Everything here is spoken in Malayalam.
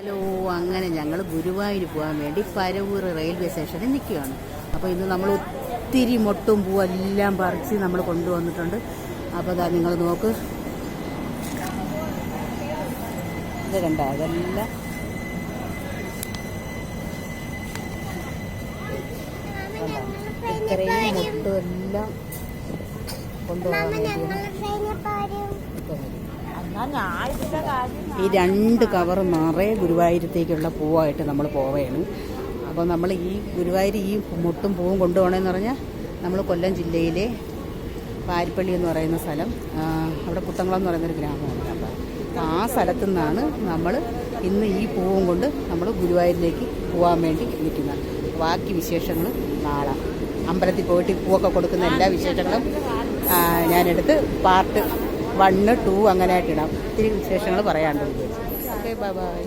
ഹലോ അങ്ങനെ ഞങ്ങൾ ഗുരുവായൂർ പോകാൻ വേണ്ടി പരവൂർ റെയിൽവേ സ്റ്റേഷനിൽ നിൽക്കുകയാണ്. അപ്പോൾ ഇന്ന് നമ്മൾ ഒത്തിരി മൊട്ടും പൂവും എല്ലാം പറിച്ച് നമ്മൾ കൊണ്ടുവന്നിട്ടുണ്ട്. അപ്പോൾ അതാ നിങ്ങൾ നോക്ക്. ഇത് കണ്ട? അതെല്ലാം? ഇത്രയും മൊട്ടും എല്ലാം കൊണ്ടുപോകാൻ വേണ്ടിയാണ് ഈ രണ്ട് കവർ നിറയെ ഗുരുവായൂരത്തേക്കുള്ള പൂവായിട്ട് നമ്മൾ പോവുകയാണ്. അപ്പോൾ നമ്മൾ ഈ ഗുരുവായൂർ ഈ മുട്ടും പൂവും കൊണ്ടുപോകണമെന്ന് പറഞ്ഞാൽ നമ്മൾ കൊല്ലം ജില്ലയിലെ പാരിപ്പള്ളി എന്ന് പറയുന്ന സ്ഥലം. അവിടെ പുത്തങ്കളം എന്ന് പറയുന്നൊരു ഗ്രാമമാണ് അപ്പോൾ അപ്പോൾ ആ സ്ഥലത്തു നിന്നാണ് നമ്മൾ ഇന്ന് ഈ പൂവും കൊണ്ട് നമ്മൾ ഗുരുവായൂരിലേക്ക് പോകാൻ വേണ്ടി നിൽക്കുന്നത്. ബാക്കി വിശേഷങ്ങൾ നാളെ. അമ്പലത്തിൽ പോയിട്ട് പൂവൊക്കെ കൊടുക്കുന്ന എല്ലാ വിശേഷങ്ങളും ഞാനെടുത്ത് പാർട്ട് വണ്ണ് ടു അങ്ങനെ ആയിട്ട് ഇടാം. ഒത്തിരി വിശേഷങ്ങൾ പറയാണ്ട് ഓക്കെ ബൈ ബൈ